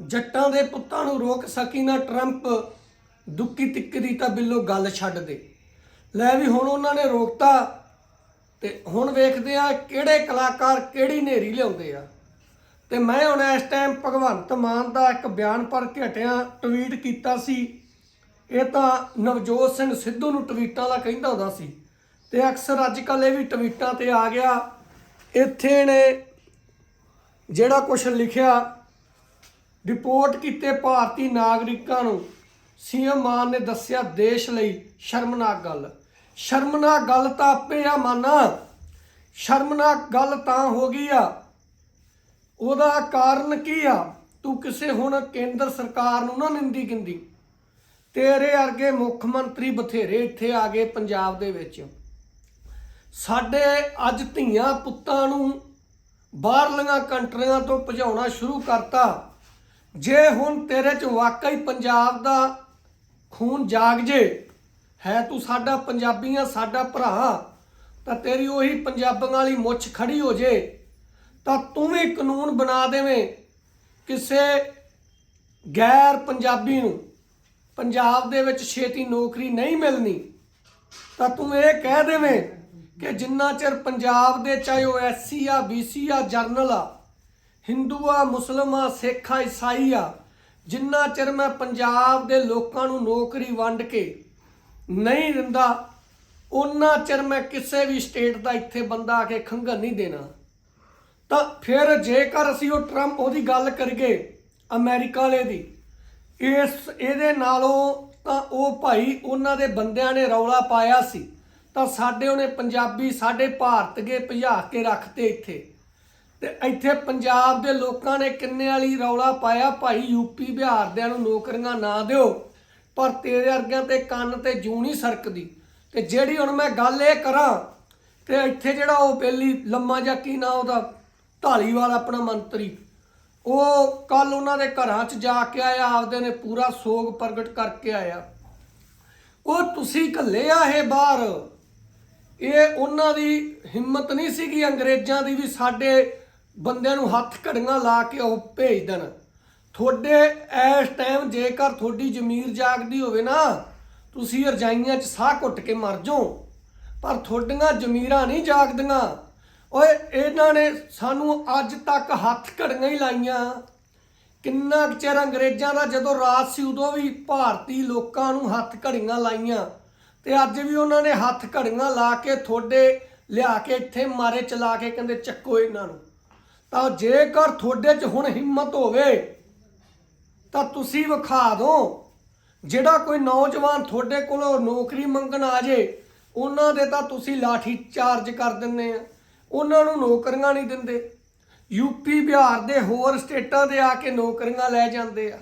ਜੱਟਾਂ ਦੇ ਪੁੱਤਾਂ ਨੂੰ ਰੋਕ ਸਕੀ ਨਾ ਟਰੰਪ। ਦੁੱਕੀ ਤਿੱਕੀ ਦੀ ਤਾਂ ਬਿੱਲੋ ਗੱਲ ਛੱਡ ਦੇ। ਲੈ ਵੀ ਹੁਣ ਉਹਨਾਂ ਨੇ ਰੋਕਤਾ ਤੇ ਹੁਣ ਵੇਖਦੇ ਆ ਕਿਹੜੇ ਕਲਾਕਾਰ ਕਿਹੜੀ ਨੇਰੀ ਲਿਆਉਂਦੇ ਆ। ਤੇ ਮੈਂ ਹੁਣ ਇਸ ਟਾਈਮ ਭਗਵੰਤ ਮਾਨ ਦਾ ਇੱਕ ਬਿਆਨ ਪੜ੍ਹ ਕੇ ਹਟਿਆ ਟਵੀਟ ਕੀਤਾ ਸੀ। ਇਹ ਤਾਂ ਨਵਜੋਤ ਸਿੰਘ ਸਿੱਧੂ ਨੂੰ ਟਵੀਟਾਂ ਦਾ ਕਹਿੰਦਾ ਹੁੰਦਾ ਸੀ। ਤੇ ਅਕਸਰ ਅੱਜ ਕੱਲ੍ਹ ਇਹ ਵੀ ਟਵੀਟਾਂ ਤੇ ਆ ਗਿਆ। ਇੱਥੇ ਨੇ ਜਿਹੜਾ ਕੁਝ ਲਿਖਿਆ ਰਿਪੋਰਟ ਕੀਤੇ ਭਾਰਤੀ ਨਾਗਰਿਕਾਂ ਨੂੰ ਸੀਐਮ ਮਾਨ ਨੇ ਦੱਸਿਆ ਦੇਸ਼ ਲਈ ਸ਼ਰਮਨਾਕ ਗੱਲ। ਸ਼ਰਮਨਾਕ ਗੱਲ ਤਾਂ ਆਪੇ ਆ ਮਾਨਾ। ਸ਼ਰਮਨਾਕ ਗੱਲ ਤਾਂ ਹੋ ਗਈ ਆ। ਉਹਦਾ ਕਾਰਨ ਕੀ ਆ? ਤੂੰ ਕਿਸੇ ਹੁਣ ਕੇਂਦਰ ਸਰਕਾਰ ਨੂੰ ਨਾ ਨਿੰਦੀ ਗਿੰਦੀ। ਤੇਰੇ ਅਰਗੇ ਮੁੱਖ ਮੰਤਰੀ ਬਥੇਰੇ ਇੱਥੇ ਆ ਗਏ ਪੰਜਾਬ ਦੇ ਵਿੱਚ। ਸਾਡੇ ਅੱਜ ਧੀਆਂ ਪੁੱਤਾਂ ਨੂੰ ਬਾਹਰਲੀਆਂ ਕੰਟਰੀਆਂ ਤੋਂ ਭਜਾਉਣਾ ਸ਼ੁਰੂ ਕਰਤਾ। ਜੇ ਹੁਣ ਤੇਰੇ ਚ ਵਾਕਈ ਪੰਜਾਬ ਦਾ ਖੂਨ ਜਾਗ ਜੇ, ਹੈ ਤੂੰ ਸਾਡਾ ਪੰਜਾਬੀਆਂ ਸਾਡਾ ਭਰਾ, ਤਾਂ ਤੇਰੀ ਉਹੀ ਪੰਜਾਬੀਆਂ ਵਾਲੀ ਮੁੱਛ ਖੜੀ ਹੋ ਜੇ, ਤਾਂ ਤੂੰ ਵੀ ਕਾਨੂੰਨ ਬਣਾ ਦੇਵੇਂ ਕਿਸੇ ਗੈਰ ਪੰਜਾਬੀ ਨੂੰ। ਪੰਜਾਬ ਦੇ ਵਿੱਚ ਛੇਤੀ ਨੌਕਰੀ ਨਹੀਂ ਮਿਲਣੀ। ਤਾਂ ਤੂੰ ਇਹ ਕਹਿ ਦੇਵੇਂ ਕਿ ਜਿੰਨਾ ਚਿਰ ਪੰਜਾਬ ਦੇ ਚਾਹੇ ਉਹ ਐਸਸੀ ਆ ਬੀਸੀ ਆ, ਜਰਨਲ ਆ ਹਿੰਦੂ ਆ, ਮੁਸਲਮ ਆ, ਸਿੱਖ ਆ, ਈਸਾਈ ਆ, ਜਿੰਨਾ ਚਿਰ ਮੈਂ ਪੰਜਾਬ ਦੇ ਲੋਕਾਂ ਨੂੰ ਨੌਕਰੀ ਵੰਡ ਕੇ ਨਹੀਂ ਦਿੰਦਾ ਉਹਨਾਂ ਚਿਰ ਮੈਂ ਕਿਸੇ ਵੀ ਸਟੇਟ ਦਾ ਇੱਥੇ ਬੰਦਾ ਆ ਕੇ ਖੰਘਣ ਨਹੀਂ ਦੇਣਾ। ਤਾਂ ਫਿਰ ਜੇਕਰ ਅਸੀਂ ਉਹ ਟਰੰਪ ਉਹਦੀ ਗੱਲ ਕਰੀਏ, ਅਮਰੀਕਾ ਵਾਲੇ ਦੀ, ਇਸ, ਇਹਦੇ ਨਾਲੋਂ ਤਾਂ ਉਹ ਭਾਈ ਉਹਨਾਂ ਦੇ ਬੰਦਿਆਂ ਨੇ ਰੌਲਾ ਪਾਇਆ ਸੀ। ਤਾਂ ਸਾਡੇ ਉਹਨੇ ਪੰਜਾਬੀ, ਸਾਡੇ ਭਾਰਤ ਕੇ ਭਜਾ ਕੇ ਰੱਖਤੇ ਇੱਥੇ। ਤੇ ਇੱਥੇ ਪੰਜਾਬ ਦੇ ਲੋਕਾਂ ਨੇ ਕਿੰਨੇ ਵਾਲੀ ਰੌਲਾ ਪਾਇਆ? ਭਾਈ ਯੂਪੀ ਬਿਹਾਰ ਦਿਆਂ ਨੂੰ ਨੌਕਰੀਆਂ ਨਾ ਦਿਓ, ਪਰ ਤੇਰੇ ਵਰਗਿਆਂ ਤੇ ਕੰਨ ਤੇ ਜੂੰ ਨਹੀਂ ਸਰਕਦੀ। ਤੇ ਜਿਹੜੀ ਹੁਣ ਮੈਂ ਗੱਲ ਇਹ ਕਰਾਂ, ਤੇ ਇੱਥੇ ਜਿਹੜਾ ਉਹ ਪਹਿਲੀ ਲੰਮਾ ਜਾਂ ਕੀ ਨਾ ਉਹਦਾ? ਢਾਲੀਵਾਲ ਆਪਣਾ ਮੰਤਰੀ। ਉਹ ਕੱਲ ਉਹਨਾਂ ਦੇ ਘਰਾਂ 'ਚ ਜਾ ਕੇ ਆਇਆ, ਆਪਦੇ ਨੇ ਪੂਰਾ ਸੋਗ ਪ੍ਰਗਟ ਕਰਕੇ ਆਇਆ। ਉਹ ਤੁਸੀਂ ਘੱਲੇ ਆ ਇਹ ਬਾਹਰ। ਇਹ ਉਹਨਾਂ ਦੀ ਹਿੰਮਤ ਨਹੀਂ ਸੀਗੀ, ਅੰਗਰੇਜ਼ਾਂ ਦੀ ਵੀ ਸਾਡੇ ਬੰਦਿਆਂ ਨੂੰ ਹੱਥ ਘੜੀਆਂ ਲਾ ਕੇ ਉਹ ਭੇਜ ਦੇਣ। ਤੁਹਾਡੇ ਇਸ ਟਾਈਮ ਜੇਕਰ ਤੁਹਾਡੀ ਜ਼ਮੀਰ ਜਾਗਦੀ ਹੋਵੇ ਨਾ, ਤੁਸੀਂ ਰਜਾਈਆਂ 'ਚ ਸਾਹ ਘੁੱਟ ਕੇ ਮਰ ਜਾਓ। ਪਰ ਤੁਹਾਡੀਆਂ ਜ਼ਮੀਰਾਂ ਨਹੀਂ ਜਾਗਦੀਆਂ। ਓਏ, ਇਹਨਾਂ ਨੇ ਸਾਨੂੰ ਅੱਜ ਤੱਕ ਹੱਥ ਘੜੀਆਂ ਹੀ ਲਾਈਆਂ। ਕਿੰਨਾ ਕੁ ਚਿਰ ਅੰਗਰੇਜ਼ਾਂ ਦਾ ਜਦੋਂ ਰਾਜ ਸੀ, ਉਦੋਂ ਵੀ ਭਾਰਤੀ ਲੋਕਾਂ ਨੂੰ ਹੱਥ ਘੜੀਆਂ ਲਾਈਆਂ। ਤੇ ਅੱਜ ਵੀ ਉਹਨਾਂ ਨੇ ਹੱਥ ਘੜੀਆਂ ਲਾ ਕੇ ਤੁਹਾਡੇ ਲਿਆ ਕੇ ਇੱਥੇ ਮਾਰੇ ਚਲਾ ਕੇ ਕਹਿੰਦੇ ਚੱਕੋ ਇਹਨਾਂ ਨੂੰ। ਤਾਂ ਜੇਕਰ ਤੁਹਾਡੇ 'ਚ ਹੁਣ ਹਿੰਮਤ ਹੋਵੇ, ਤਾਂ ਤੁਸੀਂ ਵਿਖਾ ਦਿਓ। ਜਿਹੜਾ ਕੋਈ ਨੌਜਵਾਨ ਤੁਹਾਡੇ ਕੋਲੋਂ ਨੌਕਰੀ ਮੰਗਣ ਆ ਜੇ, ਉਹਨਾਂ ਦੇ ਤਾਂ ਤੁਸੀਂ ਲਾਠੀ ਚਾਰਜ ਕਰ ਦਿੰਦੇ ਆ। ਉਹਨਾਂ ਨੂੰ ਨੌਕਰੀਆਂ ਨਹੀਂ ਦਿੰਦੇ। ਯੂਪੀ ਬਿਹਾਰ ਦੇ ਹੋਰ ਸਟੇਟਾਂ ਦੇ ਆ ਕੇ ਨੌਕਰੀਆਂ ਲੈ ਜਾਂਦੇ ਆ।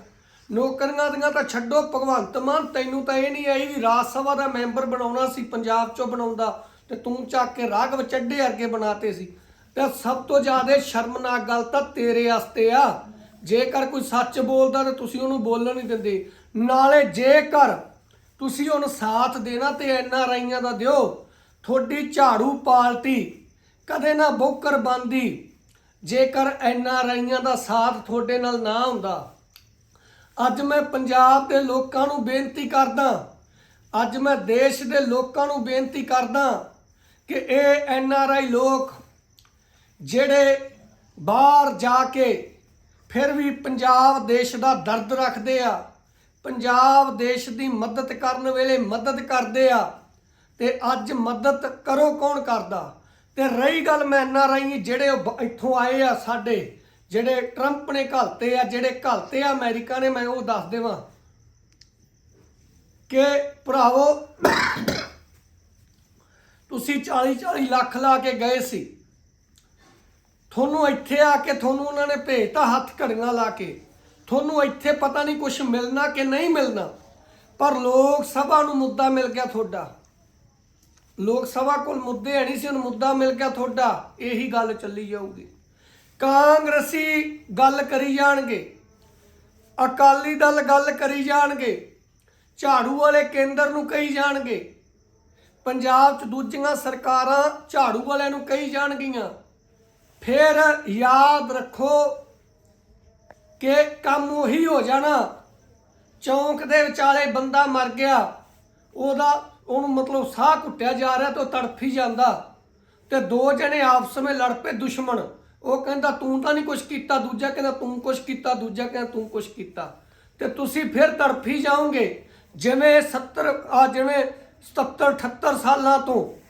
ਨੌਕਰੀਆਂ ਦੀਆਂ ਤਾਂ ਛੱਡੋ, ਭਗਵੰਤ ਮਾਨ, ਤੈਨੂੰ ਤਾਂ ਇਹ ਨਹੀਂ ਆਈ ਵੀ ਰਾਜ ਸਭਾ ਦਾ ਮੈਂਬਰ ਬਣਾਉਣਾ ਸੀ, ਪੰਜਾਬ ਚੋਂ ਬਣਾਉਂਦਾ, ਤੇ ਤੂੰ ਚੱਕ ਕੇ ਰਾਘਵ ਚੱਡੇ ਵਰਗੇ ਬਣਾਤੇ ਸੀ। ਤੇ ਸਭ ਤੋਂ ਜ਼ਿਆਦਾ ਸ਼ਰਮਨਾਕ ਗੱਲ ਤਾਂ ਤੇਰੇ ਵਾਸਤੇ ਆ। ਜੇਕਰ ਕੋਈ ਸੱਚ ਬੋਲਦਾ ਤਾਂ ਤੁਸੀਂ ਉਹਨੂੰ ਬੋਲਣ ਨਹੀਂ ਦਿੰਦੇ। ਨਾਲੇ ਜੇਕਰ ਤੁਸੀਂ ਉਹਨੂੰ ਸਾਥ ਦੇਣਾ ਤੇ ਐਨ ਆਰ ਆਈਆਂ ਦਾ ਦਿਓ, ਤੁਹਾਡੀ ਝਾੜੂ ਪਾਰਟੀ ਕਦੇ ਨਾ ਬੋਕਰ ਬੰਦੀ, ਜੇਕਰ ਐਨ ਆਰ ਆਈਆਂ ਦਾ ਸਾਥ ਤੁਹਾਡੇ ਨਾਲ ਨਾ ਹੁੰਦਾ। ਅੱਜ ਮੈਂ ਪੰਜਾਬ ਦੇ ਲੋਕਾਂ ਨੂੰ ਬੇਨਤੀ ਕਰਦਾ, ਅੱਜ ਮੈਂ ਦੇਸ਼ ਦੇ ਲੋਕਾਂ ਨੂੰ ਬੇਨਤੀ ਕਰਦਾ ਕਿ ਇਹ ਐਨ ਆਰ ਆਈ ਲੋਕ ਜਿਹੜੇ ਬਾਹਰ ਜਾ ਕੇ ਫਿਰ ਵੀ ਪੰਜਾਬ ਦੇਸ਼ ਦਾ ਦਰਦ ਰੱਖਦੇ ਆ, ਪੰਜਾਬ ਦੇਸ਼ ਦੀ ਮਦਦ ਕਰਨ ਵੇਲੇ ਮਦਦ ਕਰਦੇ ਆ, ਤੇ ਅੱਜ ਮਦਦ ਕਰੋ ਕੌਣ ਕਰਦਾ? ਤੇ ਰਹੀ ਗੱਲ ਮੈਂ ਐਨ ਆਰ ਆਈ ਜਿਹੜੇ ਇੱਥੋਂ ਆਏ ਆ ਸਾਡੇ, ਜਿਹੜੇ ਟਰੰਪ ਨੇ ਘਲਤੇ ਆ, ਜਿਹੜੇ ਘਲਤੇ ਆ ਅਮਰੀਕਾ ਨੇ, ਮੈਂ ਉਹ ਦੱਸ ਦੇਵਾਂ ਕਿ ਭਰਾਵੋ, ਤੁਸੀਂ 40 40 ਲੱਖ ਲਾ ਕੇ ਗਏ ਸੀ। ਤੁਹਾਨੂੰ ਇੱਥੇ ਆ ਕੇ ਤੁਹਾਨੂੰ ਉਹਨਾਂ ਨੇ ਭੇਜਤਾ ਹੱਥ ਘੜੀਆਂ ਲਾ ਕੇ। ਤੁਹਾਨੂੰ ਇੱਥੇ ਪਤਾ ਨਹੀਂ ਕੁਝ ਮਿਲਣਾ ਕਿ ਨਹੀਂ ਮਿਲਣਾ। ਪਰ ਲੋਕ ਸਭਾ ਨੂੰ ਮੁੱਦਾ ਮਿਲ ਗਿਆ ਤੁਹਾਡਾ। ਲੋਕ ਸਭਾ ਕੋਲ ਮੁੱਦੇ ਹੈ ਨਹੀਂ ਸੀ ਉਹਨੂੰ ਮੁੱਦਾ ਮਿਲ ਗਿਆ ਤੁਹਾਡਾ, ਇਹੀ ਗੱਲ ਚੱਲੀ ਜਾਊਗੀ। ਕਾਂਗਰਸੀ ਗੱਲ ਕਰੀ ਜਾਣਗੇ। ਅਕਾਲੀ ਦਲ ਗੱਲ ਕਰੀ ਜਾਣਗੇ। ਝਾੜੂ ਵਾਲੇ ਕੇਂਦਰ ਨੂੰ ਕਹੀ ਜਾਣਗੇ। ਪੰਜਾਬ 'ਚ ਦੂਜੀਆਂ ਸਰਕਾਰਾਂ ਝਾੜੂ ਵਾਲਿਆਂ ਨੂੰ ਕਹੀ ਜਾਣਗੀਆਂ। ਫਿਰ ਯਾਦ ਰੱਖੋ ਕਿ ਕੰਮ ਉਹੀ ਹੋ ਜਾਣਾ। ਚੌਂਕ ਦੇ ਵਿਚਾਲੇ ਬੰਦਾ ਮਰ ਗਿਆ, ਉਹਦਾ ਉਹਨੂੰ ਮਤਲਬ ਸਾਹ ਘੁੱਟਿਆ ਜਾ ਰਿਹਾ ਤੇ ਉਹ ਤੜਫੀ ਜਾਂਦਾ। ਤੇ ਦੋ ਜਣੇ ਆਪਸ ਵਿੱਚ ਲੜ ਪਏ ਦੁਸ਼ਮਣ। ਉਹ ਕਹਿੰਦਾ, ਤੂੰ ਤਾਂ ਨਹੀਂ ਕੁਛ ਕੀਤਾ। ਦੂਜਾ ਕਹਿੰਦਾ, ਤੂੰ ਕੁਛ ਕੀਤਾ। ਦੂਜਾ ਕਹਿੰਦਾ, ਤੂੰ ਕੁਛ ਕੀਤਾ। ਤੇ ਤੁਸੀਂ ਫਿਰ ਤੜਫੀ ਜਾਓਗੇ। ਜਿਵੇਂ 70 ਆ ਜਿਵੇਂ 77 78 ਸਾਲਾਂ ਤੋਂ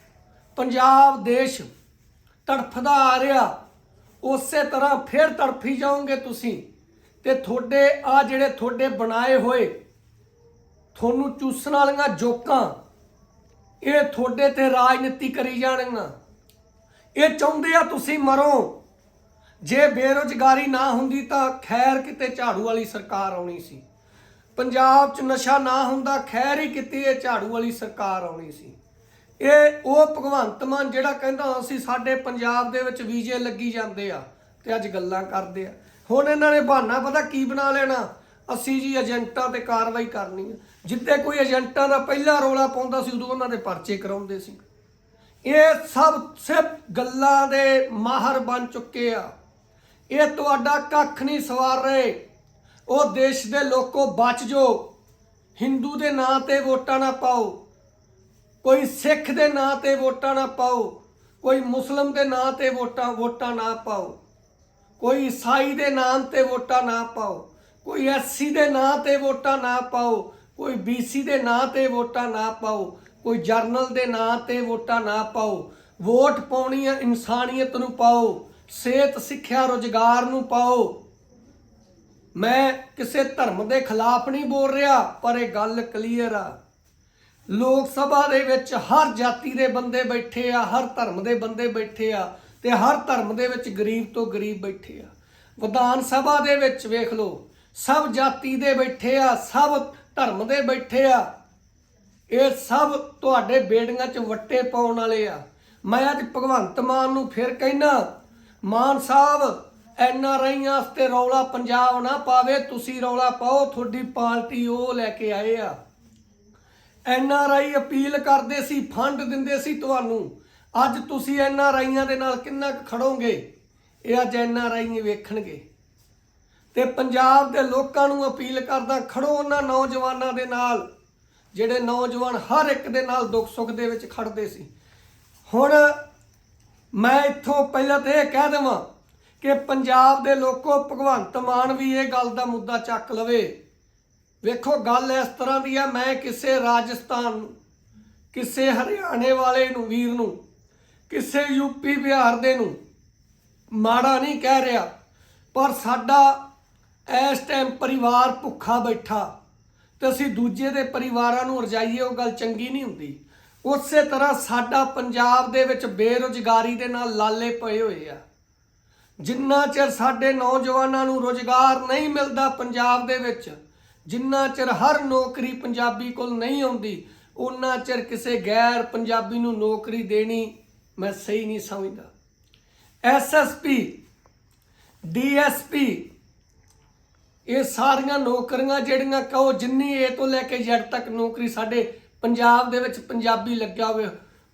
ਪੰਜਾਬ ਦੇਸ਼ ਤੜਫਦਾ ਆ ਰਿਹਾ। ਉਸੇ ਤਰ੍ਹਾਂ ਫਿਰ ਤੜਫੀ ਜਾਓਗੇ ਤੁਸੀਂ ਤੇ ਤੁਹਾਡੇ ਆ ਜਿਹੜੇ ਤੁਹਾਡੇ ਬਣਾਏ ਹੋਏ ਤੁਹਾਨੂੰ ਚੂਸਣ ਵਾਲੀਆਂ ਜੋਕਾਂ, ਇਹ ਤੁਹਾਡੇ ਤੇ ਰਾਜਨੀਤੀ ਕਰੀ ਜਾਣਗੀਆਂ। ਇਹ ਚਾਹੁੰਦੇ ਆ ਤੁਸੀਂ ਮਰੋ। ਜੇ ਬੇਰੁਜ਼ਗਾਰੀ ਨਾ ਹੁੰਦੀ ਤਾਂ ਖੈਰ ਕਿਤੇ ਝਾੜੂ ਵਾਲੀ ਸਰਕਾਰ ਆਉਣੀ ਸੀ। ਪੰਜਾਬ 'ਚ ਨਸ਼ਾ ਨਾ ਹੁੰਦਾ, ਖੈਰ ਹੀ ਕਿਤੇ ਇਹ ਝਾੜੂ ਵਾਲੀ ਸਰਕਾਰ ਆਉਣੀ ਸੀ। ਇਹ ਉਹ ਭਗਵੰਤ ਮਾਨ ਜਿਹੜਾ ਕਹਿੰਦਾ ਅਸੀਂ ਸਾਡੇ ਪੰਜਾਬ ਦੇ ਵਿੱਚ ਵੀਜ਼ੇ ਲੱਗੀ ਜਾਂਦੇ ਆ ਤੇ ਅੱਜ ਗੱਲਾਂ ਕਰਦੇ ਆ। ਹੁਣ ਇਹਨਾਂ ਨੇ ਬਹਾਨਾ ਪਤਾ ਕੀ ਬਣਾ ਲੈਣਾ? ਅਸੀਂ ਜੀ ਏਜੰਟਾਂ ਤੇ ਕਾਰਵਾਈ ਕਰਨੀ ਆ। ਜਿੱਦੇ ਕੋਈ ਏਜੰਟਾਂ ਦਾ ਪਹਿਲਾ ਰੋਲਾ ਪਾਉਂਦਾ ਸੀ, ਉਦੋਂ ਉਹਨਾਂ ਦੇ ਪਰਚੇ ਕਰਾਉਂਦੇ ਸੀ। ਇਹ ਸਭ ਸਿਰਫ ਗੱਲਾਂ ਦੇ ਮਾਹਰ ਬਣ ਚੁੱਕੇ ਆ। ਇਹ ਤੁਹਾਡਾ ਕੱਖ ਨਹੀਂ ਸਵਾਰ ਰਹੇ। ਉਹ ਦੇਸ਼ ਦੇ ਲੋਕੋ ਬਚ ਜੋ। ਹਿੰਦੂ ਦੇ ਨਾਂ ਤੇ ਵੋਟਾਂ ਨਾ ਪਾਓ। ਕੋਈ ਸਿੱਖ ਦੇ ਨਾਂ ਤੇ ਵੋਟਾਂ ਨਾ ਪਾਓ, ਕੋਈ ਮੁਸਲਮ ਦੇ ਨਾਂ ਤੇ ਵੋਟਾਂ ਵੋਟਾਂ ਨਾ ਪਾਓ, ਕੋਈ ਈਸਾਈ ਦੇ ਨਾਮ ਤੇ ਵੋਟਾਂ ਨਾ ਪਾਓ, ਕੋਈ ਐਸਸੀ ਦੇ ਨਾਂ ਤੇ ਵੋਟਾਂ ਨਾ ਪਾਓ, ਕੋਈ ਬੀਸੀ ਦੇ ਨਾਂ ਤੇ ਵੋਟਾਂ ਨਾ ਪਾਓ, ਕੋਈ ਜਰਨਲ ਦੇ ਨਾਂ ਤੇ ਵੋਟਾਂ ਨਾ ਪਾਓ, ਵੋਟ ਪਾਉਣੀ ਹੈ ਇਨਸਾਨੀਅਤ ਨੂੰ ਪਾਓ, ਸਿਹਤ, ਸਿੱਖਿਆ, ਰੋਜ਼ਗਾਰ ਨੂੰ ਪਾਓ। ਮੈਂ ਕਿਸੇ ਧਰਮ ਦੇ ਖਿਲਾਫ ਨਹੀਂ ਬੋਲ ਰਿਹਾ, ਪਰ ਇਹ ਗੱਲ ਕਲੀਅਰ ਆ। ਲੋਕ ਸਭਾ ਦੇ ਵਿੱਚ ਹਰ ਜਾਤੀ ਦੇ ਬੰਦੇ ਬੈਠੇ ਆ, ਹਰ ਧਰਮ ਦੇ ਬੰਦੇ ਬੈਠੇ ਆ ਤੇ ਹਰ ਧਰਮ ਦੇ ਵਿੱਚ ਗਰੀਬ ਤੋਂ ਗਰੀਬ ਬੈਠੇ ਆ। ਵਿਧਾਨ ਸਭਾ ਦੇ ਵਿੱਚ ਵੇਖ ਲਓ, ਸਭ ਜਾਤੀ ਦੇ ਬੈਠੇ ਆ, ਸਭ ਧਰਮ ਦੇ ਬੈਠੇ ਆ। ਇਹ ਸਭ ਤੁਹਾਡੇ ਬੇੜੀਆਂ 'ਚ ਵੱਟੇ ਪਾਉਣ ਵਾਲੇ ਆ। ਮੈਂ ਅੱਜ ਭਗਵੰਤ ਮਾਨ ਨੂੰ ਫਿਰ ਕਹਿਣਾ ਮਾਨ ਸਾਹਿਬ, ਐਨ ਆਰ ਆਈਆਂ ਵਾਸਤੇ ਰੌਲਾ ਪੰਜਾਬ ਨਾ ਪਾਵੇ, ਤੁਸੀਂ ਰੌਲਾ ਪਾਓ, ਤੁਹਾਡੀ ਪਾਰਟੀ ਉਹ ਲੈ ਕੇ ਆਏ ਆ। ਐਨ ਆਰ ਆਈ ਅਪੀਲ ਕਰਦੇ ਸੀ, ਫੰਡ ਦਿੰਦੇ ਸੀ ਤੁਹਾਨੂੰ। ਅੱਜ ਤੁਸੀਂ ਐਨ ਆਰ ਆਈਆਂ ਦੇ ਨਾਲ ਕਿੰਨਾ ਕੁ ਖੜੋਗੇ? ਇਹ ਅੱਜ ਐਨ ਆਰ ਆਈ ਵੇਖਣਗੇ। ਤੇ ਪੰਜਾਬ ਦੇ ਲੋਕਾਂ ਨੂੰ ਅਪੀਲ ਕਰਦਾ, ਖੜੋ ਉਹਨਾਂ ਨੌਜਵਾਨਾਂ ਦੇ ਨਾਲ, ਜਿਹੜੇ ਨੌਜਵਾਨ ਹਰ ਇੱਕ ਦੇ ਨਾਲ ਦੁੱਖ ਸੁੱਖ ਦੇ ਵਿੱਚ ਖੜਦੇ ਸੀ। ਹੁਣ ਮੈਂ ਇੱਥੋਂ ਪਹਿਲਾਂ ਤੇ ਇਹ ਕਹਿ ਦੇਵਾਂ ਕਿ ਪੰਜਾਬ ਦੇ ਲੋਕੋ, ਭਗਵੰਤ ਮਾਨ ਵੀ ਇਹ ਗੱਲ ਦਾ ਮੁੱਦਾ ਚੱਕ ਲਵੇ। ਵੇਖੋ, ਗੱਲ ਇਸ ਤਰ੍ਹਾਂ ਦੀ ਆ, ਮੈਂ ਕਿਸੇ ਰਾਜਸਥਾਨ ਨੂੰ, ਕਿਸੇ ਹਰਿਆਣੇ ਵਾਲੇ ਨੂੰ, ਵੀਰ ਨੂੰ, ਕਿਸੇ ਯੂਪੀ ਬਿਹਾਰ ਦੇ ਨੂੰ ਮਾੜਾ ਨਹੀਂ ਕਹਿ ਰਿਹਾ, ਪਰ ਸਾਡਾ ਇਸ ਟਾਈਮ ਪਰਿਵਾਰ ਭੁੱਖਾ ਬੈਠਾ ਤੇ ਅਸੀਂ ਦੂਜੇ ਦੇ ਪਰਿਵਾਰਾਂ ਨੂੰ ਰਜਾਈਏ, ਉਹ ਗੱਲ ਚੰਗੀ ਨਹੀਂ ਹੁੰਦੀ। ਉਸੇ ਤਰ੍ਹਾਂ ਸਾਡਾ ਪੰਜਾਬ ਦੇ ਵਿੱਚ ਬੇਰੁਜ਼ਗਾਰੀ ਦੇ ਨਾਲ ਲਾਲੇ ਪਏ ਹੋਏ ਆ। ਜਿੰਨਾ ਚਿਰ ਸਾਡੇ ਨੌਜਵਾਨਾਂ ਨੂੰ ਰੋਜ਼ਗਾਰ ਨਹੀਂ ਮਿਲਦਾ ਪੰਜਾਬ ਦੇ ਵਿੱਚ ਜਿੰਨਾ ਚਿਰ ਹਰ ਨੌਕਰੀ ਪੰਜਾਬੀ ਕੋਲ ਨਹੀਂ ਆਉਂਦੀ ਉਨਾ ਚਿਰ ਕਿਸੇ ਗੈਰ ਪੰਜਾਬੀ ਨੂੰ ਨੌਕਰੀ ਦੇਣੀ ਮੈਂ ਸਹੀ ਨਹੀਂ ਸਮਝਦਾ। ਐਸਐਸਪੀ ਡੀਐਸਪੀ ਇਹ ਸਾਰੀਆਂ ਨੌਕਰੀਆਂ ਜਿਹੜੀਆਂ ਕਹੋ ਜਿੰਨੀ ਏ ਤੋਂ ਲੈ ਕੇ ਜੈਡ ਤੱਕ ਨੌਕਰੀ ਸਾਡੇ ਪੰਜਾਬ ਦੇ ਵਿੱਚ ਪੰਜਾਬੀ ਲੱਗਿਆ ਹੋਵੇ,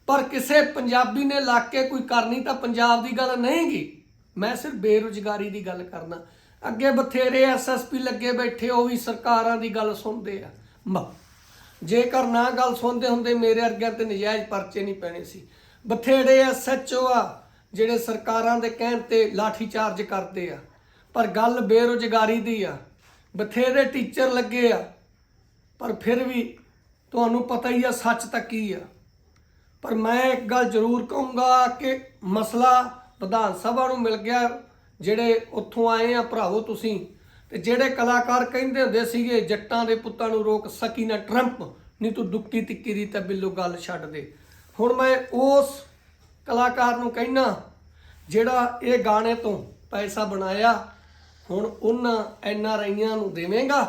ਪਰ ਕਿਸੇ ਪੰਜਾਬੀ ਨੇ ਲਾ ਕੇ ਕੋਈ ਕਰਨੀ ਤਾਂ ਪੰਜਾਬ ਦੀ ਗੱਲ ਨਹੀਂਗੀ। ਮੈਂ ਸਿਰਫ ਬੇਰੁਜ਼ਗਾਰੀ ਦੀ ਗੱਲ ਕਰਨਾ ਅੱਗੇ ਬਥੇਰੇ ਐਸਐਸਪੀ ਲੱਗੇ ਬੈਠੇ, ਉਹ ਵੀ ਸਰਕਾਰਾਂ ਦੀ ਗੱਲ ਸੁਣਦੇ ਆ। ਮ- ਜੇਕਰ ਨਾ ਗੱਲ ਸੁਣਦੇ ਹੁੰਦੇ, ਮੇਰੇ ਵਰਗਿਆਂ ਤੇ ਨਜਾਇਜ਼ ਪਰਚੇ ਨਹੀਂ ਪੈਣੇ ਸੀ। ਬਥੇਰੇ ਐਸਐਚਓ ਆ, ਜਿਹੜੇ ਸਰਕਾਰਾਂ ਦੇ ਕਹਿਣ ਤੇ ਲਾਠੀ ਚਾਰਜ ਕਰਦੇ ਆ। ਪਰ ਗੱਲ ਬੇਰੁਜ਼ਗਾਰੀ ਦੀ ਆ। ਬਥੇਰੇ ਟੀਚਰ ਲੱਗੇ ਆ। ਪਰ ਫਿਰ ਵੀ ਤੁਹਾਨੂੰ ਪਤਾ ਹੀ ਆ, ਸੱਚ ਤਾਂ ਕੀ ਆ। ਪਰ ਮੈਂ ਇੱਕ ਗੱਲ ਜ਼ਰੂਰ ਕਹੂੰਗਾ ਕਿ ਮਸਲਾ ਵਿਧਾਨ ਸਭਾ ਨੂੰ ਮਿਲ ਗਿਆ। ਜਿਹੜੇ ਉੱਥੋਂ ਆਏ ਆ ਭਰਾਵੋ ਤੁਸੀਂ, ਤੇ ਜਿਹੜੇ ਕਲਾਕਾਰ ਕਹਿੰਦੇ ਹੁੰਦੇ ਸੀਗੇ, ਜੱਟਾਂ ਦੇ ਪੁੱਤਾਂ ਨੂੰ ਰੋਕ ਸਕੀ ਨਾ ਟਰੰਪ, ਨਹੀਂ ਤੂੰ ਦੁੱਕੀ ਤਿੱਕੀ ਦੀ ਤਾਂ ਬਿੱਲੋ ਗੱਲ ਛੱਡ ਦੇ। ਹੁਣ ਮੈਂ ਉਸ ਕਲਾਕਾਰ ਨੂੰ ਕਹਿਣਾ ਜਿਹੜਾ ਇਹ ਗਾਣੇ ਤੋਂ ਪੈਸਾ ਬਣਾਇਆ, ਹੁਣ ਉਹਨਾਂ ਐਨ ਆਰ ਆਈਆਂ ਨੂੰ ਦੇਵੇਂਗਾ।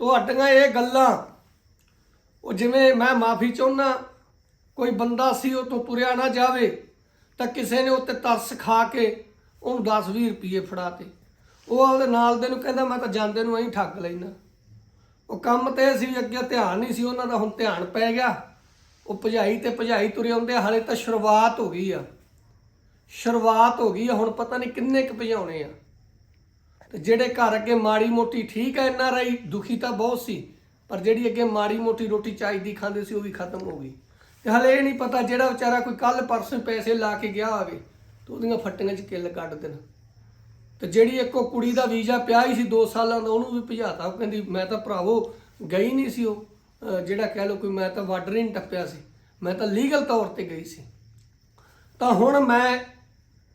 ਤੁਹਾਡੀਆਂ ਇਹ ਗੱਲਾਂ, ਉਹ ਜਿਵੇਂ ਮੈਂ ਮਾਫੀ ਚਾਹੁੰਦਾ ਕੋਈ ਬੰਦਾ ਸੀ ਉਹ ਤੋਂ ਤੁਰਿਆ ਨਾ ਜਾਵੇ, ਤਾਂ ਕਿਸੇ ਨੇ ਉੱਤੇ ਤਰਸ ਖਾ ਕੇ ਉਹਨੂੰ 10-20 ਰੁਪਏ ਫੜਾਤੇ ਉਹ ਆਪਦੇ ਨਾਲ ਦੇ ਨੂੰ ਕਹਿੰਦਾ ਮੈਂ ਤਾਂ ਜਾਂਦੇ ਨੂੰ ਐਂ ਠੱਗ ਲੈਣਾ ਉਹ ਕੰਮ ਤੇ ਇਹ ਸੀ ਅੱਗੇ ਧਿਆਨ ਨਹੀਂ ਸੀ ਉਹਨਾਂ ਦਾ ਹੁਣ ਧਿਆਨ ਪੈ ਗਿਆ। ਉਹ ਭਜਾਈ ਤੇ ਭਜਾਈ ਤੁਰੇ ਆਉਂਦੇ ਆ, ਹਾਲੇ ਤਾਂ ਸ਼ੁਰੂਆਤ ਹੋ ਗਈ ਆ। ਸ਼ੁਰੂਆਤ ਹੋ ਗਈ ਆ ਹੁਣ ਪਤਾ ਨਹੀਂ ਕਿੰਨੇ ਕੁ ਭਜਾਉਣੇ ਆ। ਤੇ ਜਿਹੜੇ ਘਰ ਅੱਗੇ ਮਾੜੀ ਮੋਟੀ ਠੀਕ ਹੈ ਐਨ ਆਰ ਆਈ ਦੁਖੀ ਤਾਂ ਬਹੁਤ ਸੀ ਪਰ ਜਿਹੜੀ ਅੱਗੇ ਮਾੜੀ ਮੋਟੀ ਰੋਟੀ ਚਾਹੀਦੀ ਖਾਂਦੇ ਸੀ ਉਹ ਵੀ ਖਤਮ ਹੋ ਗਈ। ਤੇ ਹਲੇ ਇਹ ਨਹੀਂ ਪਤਾ ਜਿਹੜਾ ਵਿਚਾਰਾ ਕੋਈ ਕੱਲ ਪਰਸੋਂ ਪੈਸੇ ਲਾ ਕੇ ਗਿਆ ਹੋਵੇ। ਤੇ ਉਹਦੀਆਂ ਫੱਟੀਆਂ 'ਚ ਕਿੱਲ ਕੱਢ ਦੇਣ। ਤੇ ਜਿਹੜੀ ਇੱਕੋ ਕੁੜੀ ਦਾ ਵੀਜ਼ਾ ਪਿਆ ਹੀ ਸੀ 2 ਸਾਲਾਂ ਦਾ, ਉਹਨੂੰ ਵੀ ਭਜਾਤਾ। ਉਹ ਕਹਿੰਦੀ, ਮੈਂ ਤਾਂ ਭਰਾਵੋ ਗਈ ਨਹੀਂ ਸੀ ਉਹ। ਜਿਹੜਾ ਕਹਿ ਲਓ ਕੋਈ ਮੈਂ ਤਾਂ ਬਾਰਡਰ ਹੀ ਨਹੀਂ ਟੱਪਿਆ ਸੀ। ਮੈਂ ਤਾਂ ਲੀਗਲ ਤੌਰ ਤੇ ਗਈ ਸੀ। ਤਾਂ ਹੁਣ ਮੈਂ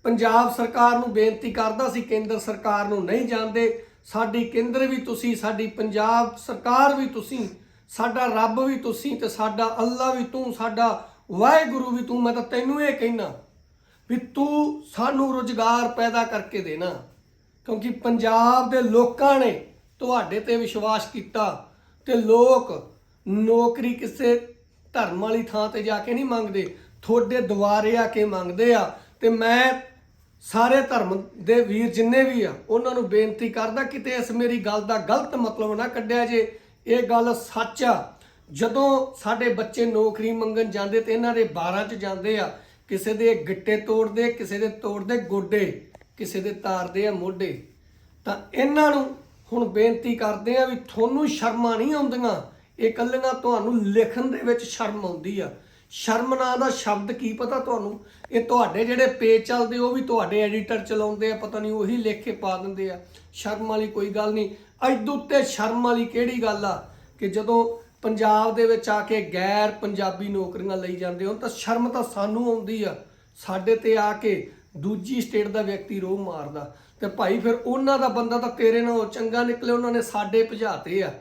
ਪੰਜਾਬ ਸਰਕਾਰ ਨੂੰ ਬੇਨਤੀ ਕਰਦਾ ਸੀ, ਕੇਂਦਰ ਸਰਕਾਰ ਨੂੰ ਨਹੀਂ ਜਾਣਦੇ। ਸਾਡੀ ਕੇਂਦਰ ਵੀ ਤੁਸੀਂ, ਸਾਡੀ ਪੰਜਾਬ ਸਰਕਾਰ ਵੀ ਤੁਸੀਂ, ਸਾਡਾ ਰੱਬ ਵੀ ਤੁਸੀਂ ਤੇ ਸਾਡਾ ਅੱਲਾ ਵੀ ਤੂੰ, ਸਾਡਾ ਵਾਹਿਗੁਰੂ ਵੀ ਤੂੰ। ਮੈਂ ਤਾਂ ਤੈਨੂੰ ਇਹ ਕਹਿਣਾ ਵੀ ਤੂੰ ਸਾਨੂੰ ਰੁਜ਼ਗਾਰ ਪੈਦਾ ਕਰਕੇ ਦੇਣਾ ਕਿਉਂਕਿ ਪੰਜਾਬ ਦੇ ਲੋਕਾਂ ਨੇ ਤੁਹਾਡੇ ਤੇ ਵਿਸ਼ਵਾਸ ਕੀਤਾ ਤੇ ਲੋਕ ਨੌਕਰੀ ਕਿਸੇ ਧਰਮ ਵਾਲੀ ਥਾਂ ਤੇ ਜਾ ਕੇ ਨਹੀਂ ਮੰਗਦੇ। ਤੁਹਾਡੇ ਦੁਆਰੇ ਆ ਕੇ ਮੰਗਦੇ ਆ ਤੇ ਮੈਂ ਸਾਰੇ ਧਰਮ ਦੇ ਵੀਰ ਜਿੰਨੇ ਵੀ ਆ, ਉਹਨਾਂ ਨੂੰ ਬੇਨਤੀ ਕਰਦਾ ਕਿਤੇ ਇਸ ਮੇਰੀ ਗੱਲ ਦਾ ਗਲਤ ਮਤਲਬ ਨਾ ਕੱਢਿਆ ਜੇ। ਇਹ ਗੱਲ ਸੱਚ ਆ। ਜਦੋਂ ਸਾਡੇ ਬੱਚੇ ਨੌਕਰੀ ਮੰਗਣ ਜਾਂਦੇ ਤੇ ਇਹਨਾਂ ਦੇ 12 ਚ ਜਾਂਦੇ ਆ ਕਿਸੇ ਦੇ ਗਿੱਟੇ ਤੋੜਦੇ, ਕਿਸੇ ਦੇ ਤੋੜਦੇ ਗੋਡੇ, ਕਿਸੇ ਦੇ ਤਾਰਦੇ ਆ ਮੋਢੇ। ਤਾਂ ਇਹਨਾਂ ਨੂੰ ਹੁਣ ਬੇਨਤੀ ਕਰਦੇ ਆ ਵੀ ਤੁਹਾਨੂੰ ਸ਼ਰਮਾਂ ਨਹੀਂ ਆਉਂਦੀਆਂ। ਇਹ ਕੱਲੀਆਂ ਤੁਹਾਨੂੰ ਲਿਖਣ ਦੇ ਵਿੱਚ ਸ਼ਰਮ ਆਉਂਦੀ ਆ। ਸ਼ਰਮ ਨਾਂ ਦਾ ਸ਼ਬਦ ਕੀ ਪਤਾ ਤੁਹਾਨੂੰ? ਇਹ ਤੁਹਾਡੇ ਜਿਹੜੇ ਪੇਜ ਚੱਲਦੇ, ਉਹ ਵੀ ਤੁਹਾਡੇ ਐਡੀਟਰ ਚਲਾਉਂਦੇ ਆ, ਪਤਾ ਨਹੀਂ ਉਹੀ ਲਿਖ ਕੇ ਪਾ ਦਿੰਦੇ ਆ। ਸ਼ਰਮ ਵਾਲੀ ਕੋਈ ਗੱਲ ਨਹੀਂ। ਅੱਜ ਉੱਤੇ ਸ਼ਰਮ ਵਾਲੀ ਕਿਹੜੀ ਗੱਲ ਆ? ਕਿ ਜਦੋਂ ਪੰਜਾਬ ਦੇ ਵਿੱਚ ਆ ਕੇ ਗੈਰ ਪੰਜਾਬੀ ਨੌਕਰੀਆਂ ਲਈ ਜਾਂਦੇ ਹੋ ਤਾਂ ਸ਼ਰਮ ਤਾਂ ਸਾਨੂੰ ਆਉਂਦੀ ਆ। ਸਾਡੇ ਤੇ ਆ ਕੇ ਦੂਜੀ ਸਟੇਟ ਦਾ ਵਿਅਕਤੀ ਰੋਹ ਮਾਰਦਾ। ਤੇ ਭਾਈ ਫਿਰ ਉਹਨਾਂ ਦਾ ਬੰਦਾ ਤਾਂ ਤੇਰੇ ਨਾਲ ਚੰਗਾ ਨਿਕਲੇ, ਉਹਨਾਂ ਨੇ ਸਾਡੇ ਭਜਾਤੇ ਆ।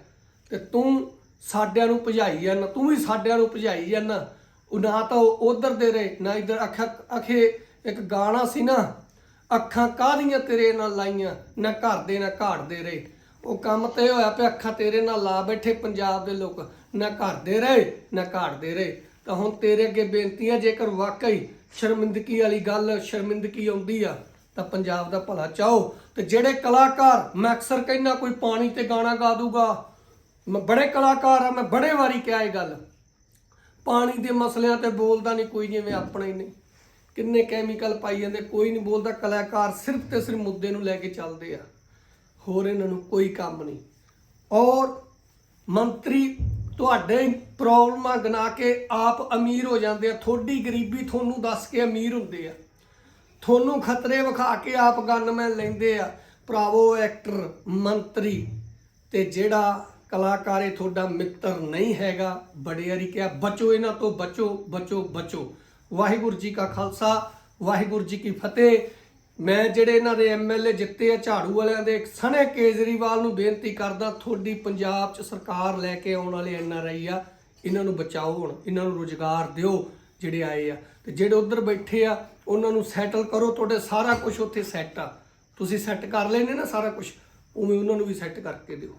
ਤੇ ਤੂੰ ਸਾਡਿਆਂ ਨੂੰ ਭਜਾਈ ਜਾਂਦਾ ਤੂੰ ਵੀ ਸਾਡਿਆਂ ਨੂੰ ਭਜਾਈ ਜਾਂਦਾ ਉਹ ਨਾ ਤਾਂ ਉਧਰ ਦੇ ਰਹੇ, ਨਾ ਇਧਰ। ਅੱਖਾਂ, ਅਖੇ ਇੱਕ ਗਾਣਾ ਸੀ ਨਾ, ਅੱਖਾਂ ਕਾਹਦੀਆਂ ਤੇਰੇ ਨਾਲ ਲਾਈਆਂ? ਨਾ ਘਰ ਦੇ, ਨਾ ਘਾੜ ਦੇ ਰਹੇ। ਉਹ ਕੰਮ ਤੇ ਹੋਇਆ ਪਿਆ, ਅੱਖਾਂ ਤੇਰੇ ਨਾਲ ਲਾ ਬੈਠੇ ਪੰਜਾਬ ਦੇ ਲੋਕ। ਨਾ ਘਰ ਰਹੇ, ਨਾ ਘਾੜ ਰਹੇ। ਤਾਂ ਹੁਣ ਤੇਰੇ ਅੱਗੇ ਬੇਨਤੀ ਹੈ, ਜੇਕਰ ਵਾਕਈ ਸ਼ਰਮਿੰਦਗੀ ਵਾਲੀ ਗੱਲ ਸ਼ਰਮਿੰਦਗੀ ਆਉਂਦੀ ਆ, ਤਾਂ ਪੰਜਾਬ ਦਾ ਭਲਾ ਚਾਹੋ। ਤੇ ਜਿਹੜੇ ਕਲਾਕਾਰ, ਮੈਂ ਅਕਸਰ ਕਹਿੰਦਾ ਕੋਈ ਪਾਣੀ ਤੇ ਗਾਣਾ ਗਾ ਦੂਗਾ। ਮੈਂ ਬੜੇ ਕਲਾਕਾਰ ਆ, ਮੈਂ ਬੜੇ ਵਾਰੀ ਕਿਹਾ ਇਹ ਗੱਲ। ਪਾਣੀ ਦੇ ਮਸਲਿਆਂ ਤੇ ਬੋਲਦਾ ਨਹੀਂ ਕੋਈ, ਜਿਵੇਂ ਆਪਣਾ ਹੀ ਨਹੀਂ ਕਿੰਨੇ ਕੈਮੀਕਲ ਪਾਈ ਜਾਂਦੇ, ਕੋਈ ਨਹੀਂ ਬੋਲਦਾ। ਕਲਾਕਾਰ ਸਿਰਫ ਤੇ ਸਿਰਫ ਮੁੱਦੇ ਨੂੰ ਲੈ ਕੇ ਚੱਲਦੇ ਆ। ਹੋਰ ਇਹਨਾਂ ਨੂੰ ਕੋਈ ਕੰਮ ਨਹੀਂ। ਔਰ ਮੰਤਰੀ ਤੁਹਾਡੇ ਪ੍ਰੋਬਲਮਾਂ ਗਨਾ ਕੇ ਆਪ ਅਮੀਰ ਹੋ ਜਾਂਦੇ ਆ। ਥੋੜੀ ਗਰੀਬੀ ਤੁਹਾਨੂੰ ਦੱਸ ਕੇ ਅਮੀਰ ਹੁੰਦੇ ਆ। ਤੁਹਾਨੂੰ ਖਤਰੇ ਵਿਖਾ ਕੇ ਆਪ ਗਨਮੈਨ ਲੈਂਦੇ ਆ। ਭਰਾਵੋ ਐਕਟਰ ਮੰਤਰੀ ਤੇ ਜਿਹੜਾ ਕਲਾਕਾਰ ਇਹ ਤੁਹਾਡਾ ਮਿੱਤਰ ਨਹੀਂ ਹੈਗਾ, ਬੜੇ ਵਾਰੀ ਕਿਹਾ, ਬਚੋ ਇਹਨਾਂ ਤੋਂ, ਬਚੋ ਬਚੋ ਬਚੋ। ਵਾਹਿਗੁਰੂ ਜੀ ਕਾ ਖਾਲਸਾ, ਵਾਹਿਗੁਰੂ ਜੀ ਕੀ ਫਤਿਹ। ਮੈਂ ਜਿਹੜੇ ਇਹਨਾਂ ਦੇ ਐਮਐਲਏ ਜਿੱਤੇ ਆ ਝਾੜੂ ਵਾਲਿਆਂ ਦੇ, ਸਣੇ ਕੇਜਰੀਵਾਲ ਨੂੰ ਬੇਨਤੀ ਕਰਦਾ ਤੁਹਾਡੀ ਪੰਜਾਬ 'ਚ ਸਰਕਾਰ ਲੈ ਕੇ ਆਉਣ ਵਾਲੇ ਐਨਆਰਆਈ ਆ, ਇਹਨਾਂ ਨੂੰ ਬਚਾਓ ਹੁਣ, ਇਹਨਾਂ ਨੂੰ ਰੋਜ਼ਗਾਰ ਦਿਓ ਜਿਹੜੇ ਆਏ ਆ। ਤੇ ਜਿਹੜੇ ਉਧਰ ਬੈਠੇ ਆ, ਉਹਨਾਂ ਨੂੰ ਸੈਟਲ ਕਰੋ, ਤੁਹਾਡੇ ਸਾਰਾ ਕੁਝ ਉੱਥੇ ਸੈੱਟ ਆ। ਤੁਸੀਂ ਸੈੱਟ ਕਰ ਲੈਨੇ ਨਾ ਸਾਰਾ ਕੁਝ ਉਵੇਂ ਉਹਨਾਂ ਨੂੰ ਵੀ ਸੈੱਟ ਕਰਕੇ ਦਿਓ।